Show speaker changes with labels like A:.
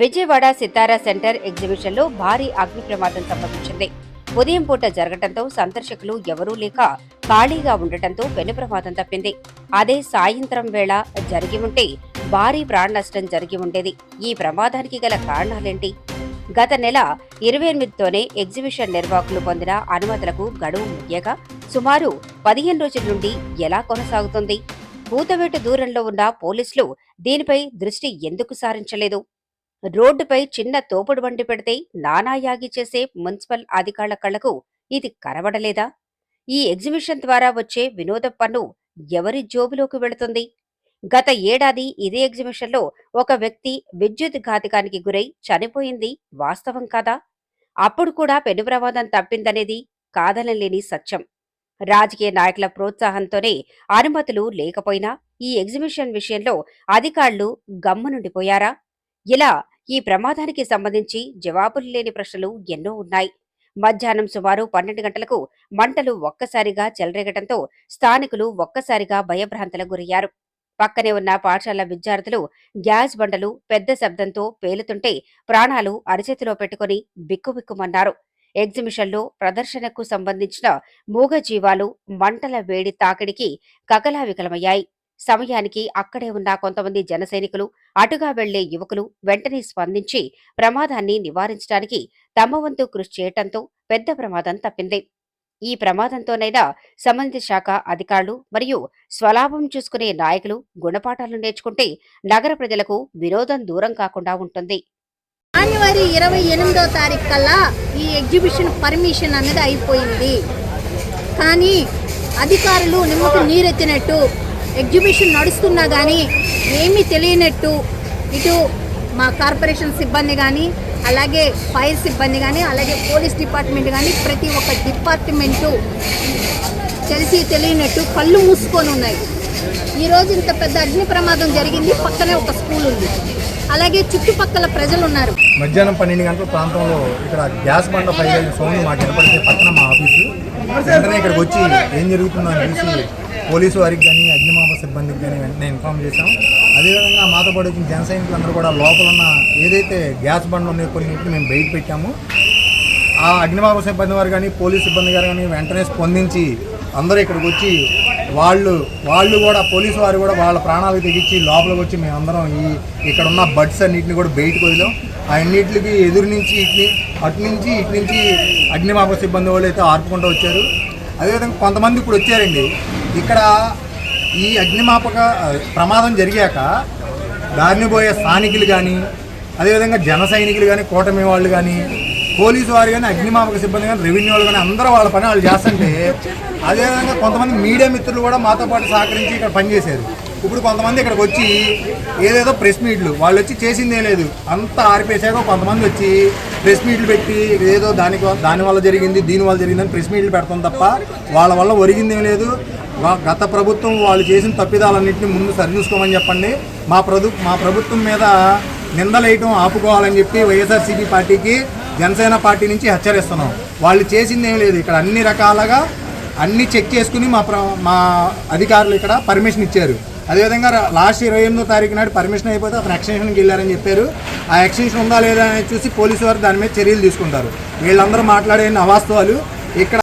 A: విజయవాడ సితారా centre ఎగ్జిబిషన్లో భారీ అగ్ని ప్రమాదం సంభవించింది. ఉదయం పూట జరగడంతో సందర్శకులు ఎవరూ లేక ఖాళీగా ఉండటంతో పెను ప్రమాదం తప్పింది. అదే సాయంత్రం వేళ జరిగి ఉంటే భారీ ప్రాణ నష్టం జరిగి ఉండేది. ఈ ప్రమాదానికి గల కారణాలేంటి? గత నెల ఇరవై ఎనిమిదితోనే ఎగ్జిబిషన్ నిర్వాహకులు పొందిన అనుమతులకు గడువు ముగియగా సుమారు పదిహేను రోజుల నుండి ఎలా కొనసాగుతుంది? కూతవేటు దూరంలో ఉన్న పోలీసులు దీనిపై దృష్టి ఎందుకు సారించలేదు? రోడ్డుపై చిన్న తోపుడు బండి పెడితే నానాయాగి చేసే మున్సిపల్ అధికారుల కళ్ళకు ఇది కనబడలేదా? ఈ ఎగ్జిబిషన్ ద్వారా వచ్చే వినోద పన్ను ఎవరి జోబులోకి వెళుతుంది? గత ఏడాది ఇదే ఎగ్జిబిషన్లో ఒక వ్యక్తి విద్యుత్ ఘాతకానికి గురై చనిపోయింది వాస్తవం కాదా? అప్పుడు కూడా పెను ప్రమాదం తప్పిందనేది కాదనలేని సత్యం. రాజకీయ నాయకుల ప్రోత్సాహంతోనే అనుమతులు లేకపోయినా ఈ ఎగ్జిబిషన్ విషయంలో అధికారులు గమ్మునుండిపోయారా? ఇలా ఈ ప్రమాదానికి సంబంధించి జవాబులు లేని ప్రశ్నలు ఎన్నో ఉన్నాయి. మధ్యాహ్నం సుమారు పన్నెండు గంటలకు మంటలు ఒక్కసారిగా చెలరేగటంతో స్థానికులు ఒక్కసారిగా భయభ్రాంతలకు గురయ్యారు. పక్కనే ఉన్న పాఠశాల విద్యార్థులు గ్యాస్ బండలు పెద్ద శబ్దంతో పేలుతుంటే ప్రాణాలు అరిచేతిలో పెట్టుకుని బిక్కుబిక్కుమన్నారు. ఎగ్జిబిషన్లో ప్రదర్శనకు సంబంధించిన మూగజీవాలు మంటల వేడి తాకిడికి కకలావికలమయ్యాయి. సమయానికి అక్కడే ఉన్న కొంతమంది జనసైనికులు అటుగా వెళ్ళే యువకులు వెంటనే స్పందించి ప్రమాదాన్ని నివారించడానికి తమ వంతు కృషి చేయటంతో పెద్ద ప్రమాదం తప్పింది. ఈ ప్రమాదంతోనైనా సంబంధిత శాఖ అధికారులు మరియు స్వలాభం చూసుకునే నాయకులు గుణపాఠాలు నేర్చుకుంటే నగర ప్రజలకు వినోదం దూరం కాకుండా ఉంటుంది.
B: జనవరి ఇరవై ఎనిమిదో తారీఖు కల్లా ఈ ఎగ్జిబిషన్ పర్మిషన్ అనేది అయిపోయింది. కానీ అధికారులు నిమ్మకు నీరెత్తినట్టు ఎగ్జిబిషన్ నడుస్తున్నా కానీ ఏమీ తెలియనట్టు ఇటు మా కార్పొరేషన్ సిబ్బంది కానీ అలాగే ఫైర్ సిబ్బంది కానీ అలాగే పోలీస్ డిపార్ట్మెంట్ కానీ ప్రతి ఒక్క డిపార్ట్మెంటు తెలిసి తెలియనట్టు కళ్ళు మూసుకొని ఉన్నాయి. ఈరోజు ఇంత పెద్ద అగ్ని ప్రమాదం జరిగింది పక్కనే ఒక స్కూల్ ఉంది. అలాగే చుట్టుపక్కల ప్రజలు ఉన్నారు.
C: మధ్యాహ్నం పన్నెండు గంటల ప్రాంతంలో ఇక్కడ గ్యాస్ బండ ఫైర్ అయిన సౌండ్ మాకు వినపడితే పక్కన మా ఆఫీసు. వెంటనే ఇక్కడికి వచ్చి ఏం జరుగుతుందో అని చూసి పోలీసు వారికి కానీ అగ్నిమాపక సిబ్బందికి కానీ వెంటనే ఇన్ఫామ్ చేశాం. అదేవిధంగా మాతో పాటు వచ్చిన జన సైనికులందరూ కూడా లోపల ఉన్న ఏదైతే గ్యాస్ బండ్లు ఉన్నాయో కొన్నింటిని మేము బయట పెట్టాము. ఆ అగ్నిమాపక సిబ్బంది వారు కానీ పోలీస్ సిబ్బంది గారు కానీ వెంటనే స్పందించి అందరూ ఇక్కడికి వచ్చి వాళ్ళు వాళ్ళు కూడా పోలీసు వారు కూడా వాళ్ళ ప్రాణాలు తెగించి లోపలికి వచ్చి మేమందరం ఈ ఇక్కడ ఉన్న బడ్స్ అన్నింటిని కూడా బయటకు వదిలాం. ఆ అన్నింటికి ఎదురు నుంచి ఇట్ని అటు నుంచి ఇటు నుంచి అగ్నిమాపక సిబ్బంది వాళ్ళు అయితే ఆర్పుకుంటూ వచ్చారు. అదేవిధంగా కొంతమంది ఇప్పుడు వచ్చారండి. ఇక్కడ ఈ అగ్నిమాపక ప్రమాదం జరిగాక దారిని పోయే స్థానికులు కానీ అదేవిధంగా జన సైనికులు కానీ కూటమి వాళ్ళు కానీ పోలీసు వారు కానీ అగ్నిమాపక సిబ్బంది కానీ రెవెన్యూ వాళ్ళు కానీ అందరూ వాళ్ళ పని వాళ్ళు చేస్తుంటే అదేవిధంగా కొంతమంది మీడియా మిత్రులు కూడా మాతో పాటు సహకరించి ఇక్కడ పనిచేశారు. ఇప్పుడు కొంతమంది ఇక్కడికి వచ్చి ఏదేదో ప్రెస్ మీట్లు వాళ్ళు వచ్చి చేసిందే లేదు. అంతా ఆరిపేశాక కొంతమంది వచ్చి ప్రెస్ మీట్లు పెట్టి ఏదో దానికి దాని వల్ల జరిగింది దీని వల్ల జరిగిందని ప్రెస్ మీట్లు పెడతాం తప్ప వాళ్ళ వల్ల ఒరిగిందేం లేదు. గత ప్రభుత్వం వాళ్ళు చేసిన తప్పిదాలన్నింటినీ ముందు సరిచూసుకోమని చెప్పండి. మా ప్రభు మా ప్రభుత్వం మీద నిందలేయటం ఆపుకోవాలని చెప్పి వైఎస్ఆర్సీపీ పార్టీకి జనసేన పార్టీ నుంచి హెచ్చరిస్తున్నాం. వాళ్ళు చేసింది ఏం లేదు. ఇక్కడ అన్ని రకాలుగా అన్ని చెక్ చేసుకుని మా ప్ర మా అధికారులు ఇక్కడ పర్మిషన్ ఇచ్చారు. అదేవిధంగా లాస్ట్ ఇరవై ఎనిమిదో తారీఖు నాడు పర్మిషన్ అయిపోతే అతను ఎక్స్టెన్షన్కి వెళ్ళారని చెప్పారు. ఆ ఎక్స్టెన్షన్ ఉందా లేదా అని చూసి పోలీసు వారు దాని మీద చర్యలు తీసుకుంటారు. వీళ్ళందరూ మాట్లాడే అవాస్తవాలు ఇక్కడ